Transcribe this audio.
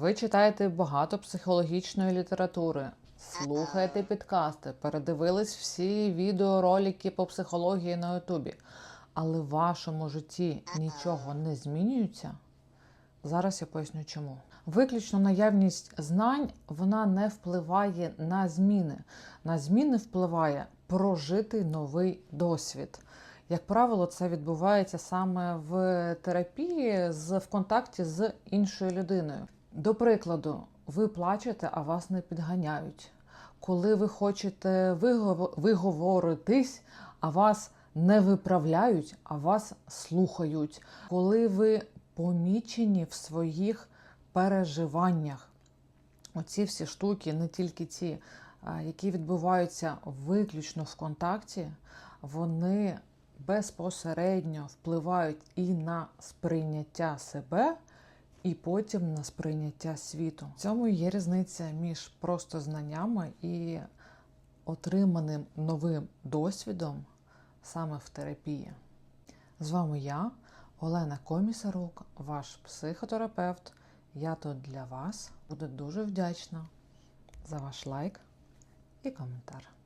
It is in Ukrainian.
Ви читаєте багато психологічної літератури, слухаєте підкасти, передивились всі відеоролики по психології на Ютубі, але в вашому житті нічого не змінюється. Зараз я поясню чому. Виключно наявність знань вона не впливає на зміни. На зміни впливає прожитий новий досвід. Як правило, це відбувається саме в терапії в контакті з іншою людиною. До прикладу, ви плачете, а вас не підганяють. Коли ви хочете виговоритись, а вас не виправляють, а вас слухають. Коли ви помічені в своїх переживаннях. Оці всі штуки, не тільки ті, які відбуваються виключно в контакті, вони безпосередньо впливають і на сприйняття себе, і потім на сприйняття світу. В цьому є різниця між просто знаннями і отриманим новим досвідом саме в терапії. З вами я, Олена Комісарук, ваш психотерапевт. Я тут для вас буду дуже вдячна за ваш лайк і коментар.